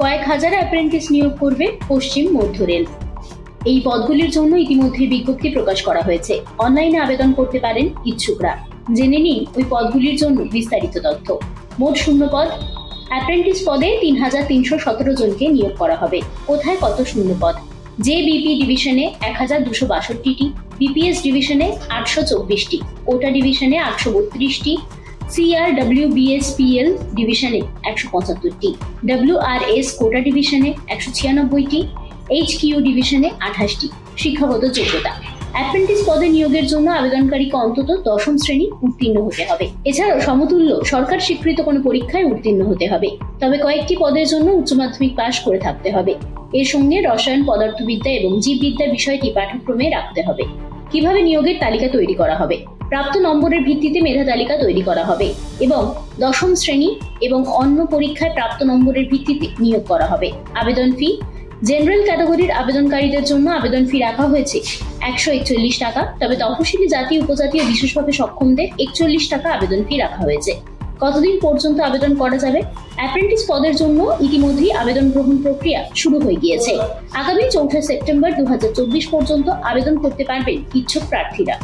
কয়েক হাজার অ্যাপ্রেন্টিস নিয়োগ করবে পশ্চিম মধ্য রেল। এই পদগুলির জন্য ইতিমধ্যে বিজ্ঞপ্তি প্রকাশ করা হয়েছে। অনলাইনে আবেদন করতে পারেন ইচ্ছুকরা। জেনে নিন ওই পদগুলির জন্য বিস্তারিত তথ্য। মোট শূন্য পদ। অ্যাপ্রেন্টিস পদে তিন হাজার তিনশো সতেরো জনকে নিয়োগ করা হবে। কোথায় কত শূন্য পদ? জে বিপি ডিভিশনে এক হাজার দুশো বাষট্টিটি বিপিএস ডিভিশনে আটশো চব্বিশটি কোটা ডিভিশনে আটশো বত্রিশটি সিআর ডাব্লিউ বিএসপিএল ডিভিশনে একশো পঁচাত্তরটি ডাব্লিউ আর এস কোটা ডিভিশনে একশো ছিয়ানব্বইটি এইচ কিউ ডিভিশনে আঠাশটি শিক্ষাগত যোগ্যতা। অ্যাপ্রেন্টিস পদে নিয়োগের জন্য আবেদনকারীকে অন্তত দশম শ্রেণি উত্তীর্ণ হতে হবে। এছাড়াও সমতুল্য সরকার স্বীকৃত কোনো পরীক্ষায় উত্তীর্ণ হতে হবে। তবে কয়েকটি পদের জন্য উচ্চ মাধ্যমিক পাশ করে থাকতে হবে। এর সঙ্গে রসায়ন, পদার্থবিদ্যা এবং জীববিদ্যা বিষয়টি পাঠ্যক্রমে রাখতে হবে। কীভাবে নিয়োগের তালিকা তৈরি করা হবে, প্রাপ্ত নম্বরের ভিত্তিতে মেধা তালিকা তৈরি করা হবে এবং দশম শ্রেণি এবং অন্য পরীক্ষায় প্রাপ্ত নম্বরের ভিত্তিতে নিয়োগ করা হবে। আবেদন ফি, জেনারেল ক্যাটাগরির আবেদনকারীদের জন্য আবেদন ফি রাখা হয়েছে একশো একচল্লিশ টাকা, তবে তফসিলি জাতি, উপজাতি ও বিশেষভাবে সক্ষমদের একচল্লিশ টাকা আবেদন ফি রাখা হয়েছে। কতদিন পর্যন্ত আবেদন করা যাবে? অ্যাপ্রেন্টিস পদের জন্য ইতিমধ্যেই আবেদন গ্রহণ প্রক্রিয়া শুরু হয়ে গিয়েছে। আগামী চৌঠা সেপ্টেম্বর দু হাজার চব্বিশ পর্যন্ত আবেদন করতে পারবেন ইচ্ছুক প্রার্থীরা।